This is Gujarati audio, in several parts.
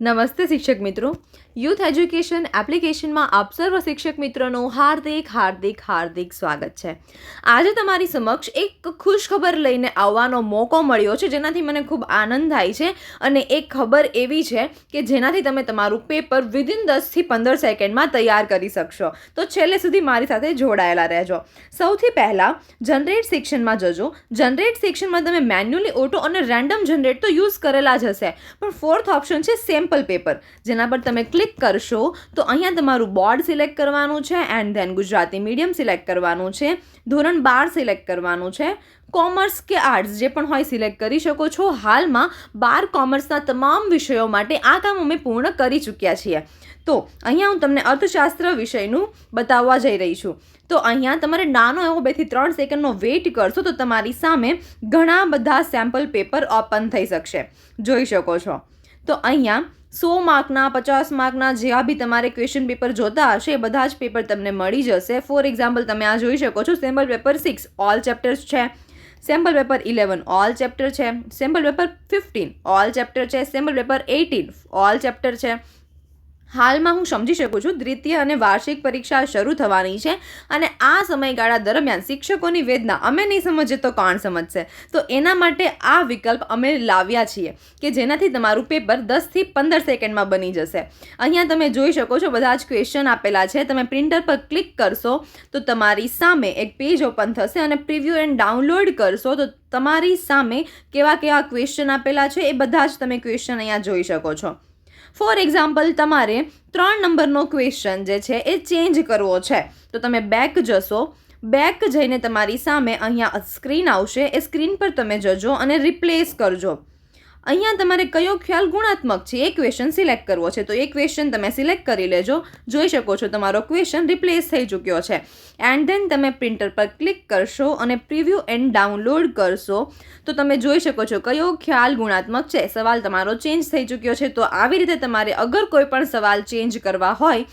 નમસ્તે શિક્ષક મિત્રો. યુથ એજ્યુકેશન એપ્લિકેશનમાં આપ સર્વ શિક્ષક મિત્રોનું હાર્દિક હાર્દિક હાર્દિક સ્વાગત છે. આજે તમારી સમક્ષ એક ખુશ ખબર લઈને આવવાનો મોકો મળ્યો છે, જેનાથી મને ખૂબ આનંદ થાય છે. અને એક ખબર એવી છે કે જેનાથી તમે તમારું પેપર વિધિન દસથી પંદર સેકન્ડમાં તૈયાર કરી શકશો. તો છેલ્લે સુધી મારી સાથે જોડાયેલા રહેજો. સૌથી પહેલાં જનરેટ સેક્શનમાં જજો. જનરેટ સેક્શનમાં તમે મેન્યુઅલી ઓટો અને રેન્ડમ જનરેટ તો યુઝ કરેલા જ હશે. પણ ફોર્થ ઓપ્શન છે સેમ્પલ પેપર જેના પર તમે ક્લિક કરશો, તો અહીંયા તમારું બોર્ડ સિલેક્ટ કરવાનું છે and then Gujarati medium select કરવાનું છે, ધોરણ બાર સિલેક્ટ કરવાનું છે કોમર્સ કે આર્ટ્સ જે પણ હોય સિલેક્ટ કરી શકો છો. હાલમાં બાર કોમર્સના તમામ વિષયો માટે આ કામ અમે પૂર્ણ કરી ચૂક્યા છીએ. તો અહીંયા હું તમને અર્થશાસ્ત્ર વિષયનું બતાવવા જઈ રહી છું. તો અહીંયા તમારે નાનો એવો બેથી ત્રણ સેકન્ડનો વેઇટ કરશો તો તમારી સામે ઘણા બધા સેમ્પલ પેપર ઓપન થઈ શકશે. જોઈ શકો છો. તો અહીંયા સો માર્કના, પચાસ માર્કના જ્યાં બી તમારે ક્વેશ્ચન પેપર જોતા હશે, એ બધા જ પેપર તમને મળી જશે. ફોર એક્ઝામ્પલ તમે આ જોઈ શકો છો sample paper six all chapters છે. Sample paper eleven all chapter છે. Sample paper fifteen all chapter છે. Sample paper eighteen all chapter છે. હાલમાં હું સમજી શકું છું, દ્વિતીય અને વાર્ષિક પરીક્ષા શરૂ થવાની છે અને આ સમયગાળા દરમિયાન શિક્ષકોની વેદના અમે નહીં સમજીએ તો કોણ સમજશે? તો એના માટે આ વિકલ્પ અમે લાવ્યા છીએ કે જેનાથી તમારું પેપર દસથી પંદર સેકન્ડમાં બની જશે. અહીંયા તમે જોઈ શકો છો, બધા જ ક્વેશ્ચન આપેલા છે. તમે પ્રિન્ટર પર ક્લિક કરશો તો તમારી સામે એક પેજ ઓપન થશે અને પ્રિવ્યૂ એન્ડ ડાઉનલોડ કરશો તો તમારી સામે કેવા કેવા ક્વેશ્ચન આપેલા છે એ બધા જ તમે ક્વેશ્ચન અહીંયા જોઈ શકો છો. ફોર એક્ઝામ્પલ, તમારે ત્રણ નંબરનો ક્વેશ્ચન જે છે એ ચેન્જ કરવો છે. તો તમે બેક જશો. બેક જઈને તમારી સામે અહીંયા સ્ક્રીન આવશે. એ સ્ક્રીન પર તમે જજો અને રિપ્લેસ કરજો. અહીંયા તમારે કયો ખ્યાલ ગુણાત્મક છે, એ ક્વેશ્ચન સિલેક્ટ કરવો છે. તો એ ક્વેશ્ચન તમે સિલેક્ટ કરી લેજો. જોઈ શકો છો તમારો ક્વેશ્ચન રિપ્લેસ થઈ ચૂક્યો છે. એન્ડ ધેન તમે પ્રિન્ટર પર ક્લિક કરશો અને પ્રિવ્યૂ એન્ડ ડાઉનલોડ કરશો. તો તમે જોઈ શકો છો કયો ખ્યાલ ગુણાત્મક છે. સવાલ તમારો ચેન્જ થઈ ચૂક્યો છે. તો આવી રીતે તમારે અગર કોઈ પણ સવાલ ચેન્જ કરવા હોય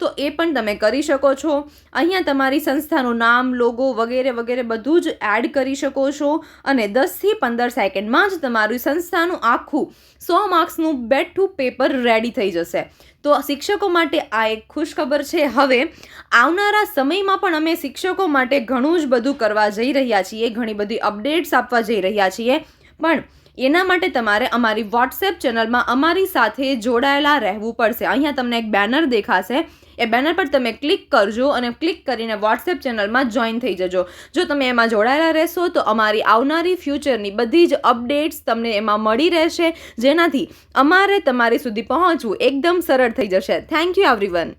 તો એ પણ તમે કરી શકો છો. અહીંયા તમારી સંસ્થાનું નામ લોગો વગેરે વગેરે બધું જ એડ કરી શકો છો અને દસથી પંદર સેકન્ડમાં જ તમારું સંસ્થાનું આખું સો માર્ક્સનું બેઠું પેપર રેડી થઈ જશે. તો શિક્ષકો માટે આ એક ખુશખબર છે. હવે, આવનારા સમયમાં પણ અમે શિક્ષકો માટે ઘણું જ બધું કરવા જઈ રહ્યા છીએ. ઘણી બધી અપડેટ્સ આપવા જઈ રહ્યા છીએ. પણ એના માટે તમારે અમારી વોટ્સએપ ચેનલમાં અમારી સાથે જોડાયેલા રહેવું પડશે. અહીંયા તમને એક બેનર દેખાશે. એ બેનર પર તમે ક્લિક કરજો અને ક્લિક કરીને વોટ્સએપ ચેનલમાં જોઈન થઈ જજો. જો તમે એમાં જોડાયેલા રહેશો તો અમારી આવનારી ફ્યુચરની બધી જ અપડેટ્સ તમને એમાં મળી રહેશે. જેનાથી અમારે તમારી સુધી પહોંચવું એકદમ સરળ થઈ જશે. Thank you everyone